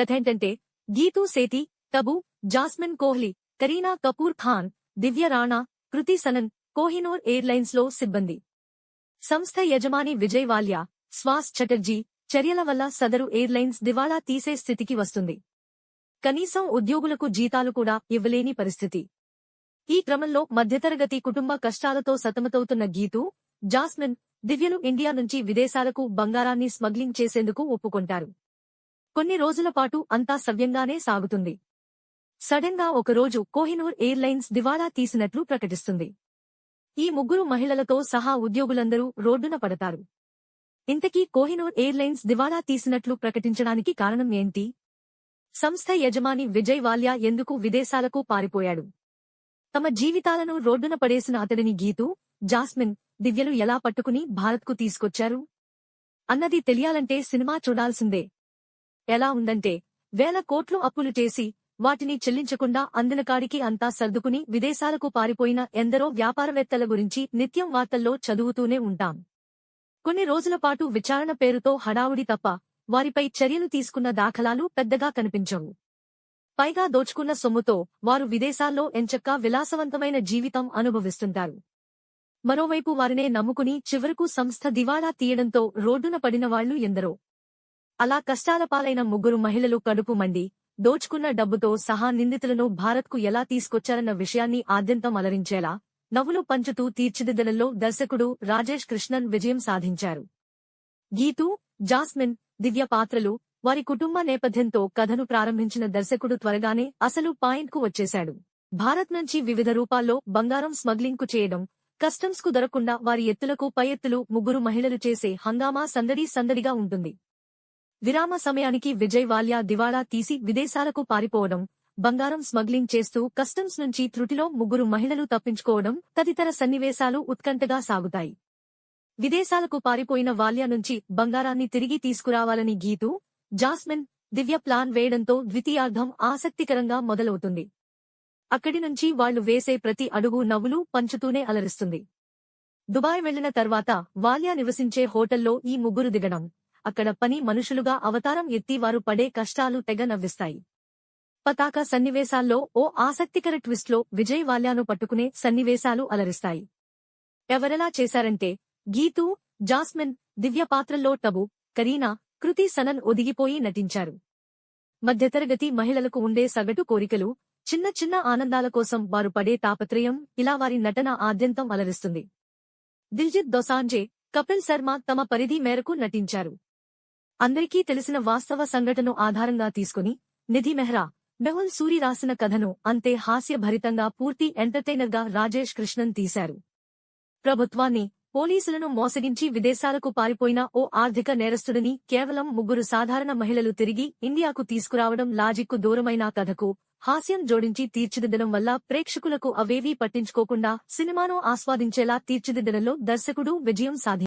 కథేంటంటే గీతూ సేతి టబు జాస్మిన్ కోహ్లీ కరీనా కపూర్ ఖాన్ దివ్య రాణా కృతి సనన్ కోహినూర్ ఎయిర్లైన్స్లో సిబ్బంది. సంస్థ యజమాని విజయ్ వాల్యా స్వాస్ చటర్జీ చర్యల వల్ల సదరు ఎయిర్లైన్స్ దివాళా తీసే స్థితికి వస్తుంది. కనీసం ఉద్యోగులకు జీతాలు కూడా ఇవ్వలేని పరిస్థితి. ఈ క్రమంలో మధ్యతరగతి కుటుంబ కష్టాలతో సతమతవుతున్న గీతూ జాస్మిన్ దివ్యలు ఇండియా నుంచి విదేశాలకు బంగారాన్ని స్మగ్లింగ్ చేసేందుకు ఒప్పుకొంటారు. కొన్ని రోజుల పాటు అంతా సవ్యంగానే సాగుతుంది. సడన్గా ఒకరోజు కోహినూర్ ఎయిర్లైన్స్ దివాలా తీసినట్లు ప్రకటిస్తుంది. ఈ ముగ్గురు మహిళలతో సహా ఉద్యోగులందరూ రోడ్డున పడతారు. ఇంతకీ కోహినూర్ ఎయిర్లైన్స్ దివాలా తీసినట్లు ప్రకటించడానికి కారణం ఏంటి? సంస్థ యజమాని విజయ్ వాల్యా ఎందుకు విదేశాలకు పారిపోయాడు? తమ జీవితాలను రోడ్డున పడేసిన అతడిని గీతు జాస్మిన్ దివ్యలు ఎలా పట్టుకుని భారత్కు తీసుకొచ్చారు? అన్నది తెలియాలంటే సినిమా చూడాల్సిందే. ఎలా ఉందంటే వేల కోట్లు అప్పులు చేసి వాటిని చెల్లించకుండా అందినకాడికి అంతా సర్దుకుని విదేశాలకు పారిపోయిన ఎందరో వ్యాపారవేత్తల గురించి నిత్యం వార్తల్లో చదువుతూనే ఉంటాం. కొన్ని రోజుల పాటు విచారణ పేరుతో హడావుడి తప్ప వారిపై చర్యలు తీసుకున్న దాఖలాలు పెద్దగా కనిపించవు. పైగా దోచుకున్న సొమ్ముతో వారు విదేశాల్లో ఎంచక్కా విలాసవంతమైన జీవితం అనుభవిస్తుంటారు. మరోవైపు వారినే నమ్ముకుని చివరకు సంస్థ దివాళా తీయడంతో రోడ్డున పడినవాళ్ళు ఎందరో. అలా కష్టాల పాలైన ముగ్గురు మహిళలు కడుపు మండి దోచుకున్న డబ్బుతో సహా నిందితులను భారత్కు ఎలా తీసుకొచ్చారన్న విషయాన్ని ఆద్యంతం అలరించేలా నవ్వులు పంచుతూ తీర్చిదిద్దలలో దర్శకుడు రాజేష్ కృష్ణన్ విజయం సాధించారు. గీతు జాస్మిన్ దివ్య పాత్రలు వారి కుటుంబ నేపథ్యంతో కథను ప్రారంభించిన దర్శకుడు త్వరగానే అసలు పాయింట్కు వచ్చేశాడు. భారత్ నుంచి వివిధ రూపాల్లో బంగారం స్మగ్లింగ్కు చేయడం కస్టమ్స్కు దొరకకుండా వారి ఎత్తులకు పై ఎత్తులు ముగ్గురు మహిళలు చేసే హంగామా సందడి సందడిగా ఉంటుంది. విరామ సమయానికి విజయ్ వాల్యా దివాళా తీసి విదేశాలకు పారిపోవడం బంగారం స్మగ్లింగ్ చేస్తూ కస్టమ్స్ నుంచి త్రుటిలో ముగ్గురు మహిళలు తప్పించుకోవడం తదితర సన్నివేశాలు ఉత్కంఠగా సాగుతాయి. విదేశాలకు పారిపోయిన వాల్యా నుంచి బంగారాన్ని తిరిగి తీసుకురావాలని గీతు జాస్మిన్ దివ్య ప్లాన్ వేయడంతో ద్వితీయార్థం ఆసక్తికరంగా మొదలవుతుంది. అక్కడి నుంచి వాళ్ళు వేసే ప్రతి అడుగు నవ్వులు పంచుతూనే అలరిస్తుంది. దుబాయ్ వెళ్ళిన తర్వాత వాల్యా నివసించే హోటల్లో ఈ ముగ్గురు దిగడం. అక్కడ పని మనుషులుగా అవతారం ఎత్తి వారు పడే కష్టాలు తెగ నవ్విస్తాయి. పతాక సన్నివేశాల్లో ఓ ఆసక్తికర ట్విస్ట్లో విజయ్ వాల్యాను పట్టుకునే సన్నివేశాలు అలరిస్తాయి. ఎవరెలా చేశారంటే గీతూ జాస్మిన్ దివ్య పాత్రల్లో టబు కరీనా కృతి సనన్ ఒదిగిపోయి నటించారు. మధ్యతరగతి మహిళలకు ఉండే సగటు కోరికలు చిన్న చిన్న ఆనందాల కోసం వారు పడే తాపత్రయం ఇలా వారి నటన ఆద్యంతం అలరిస్తుంది. దిల్జిత్ దొసాంజే కపిల్ శర్మ తమ పరిధి మేరకు నటించారు. అందరికీ తెలిసిన వాస్తవ సంఘటన ఆధారంగా తీసుకుని నిధి మెహ్రా మెహుల్ సూరి రాసిన కథను అంతే హాస్యభరితంగా పూర్తి ఎంటర్టైనర్గా రాజేష్ కృష్ణన్ తీశారు. ప్రభుత్వాన్ని పోలీసులను మోసగించి విదేశాలకు పారిపోయిన ఓ ఆర్థిక నేరస్తుడిని కేవలం ముగ్గురు సాధారణ మహిళలు తిరిగి ఇండియాకు తీసుకురావడం లాజిక్కు దూరమైన కథకు హాస్యం జోడించి తీర్చిదిద్దడం వల్ల ప్రేక్షకులకు అవేవీ పట్టించుకోకుండా సినిమాను ఆస్వాదించేలా తీర్చిదిద్దడంలో దర్శకుడు విజయం సాధించారు.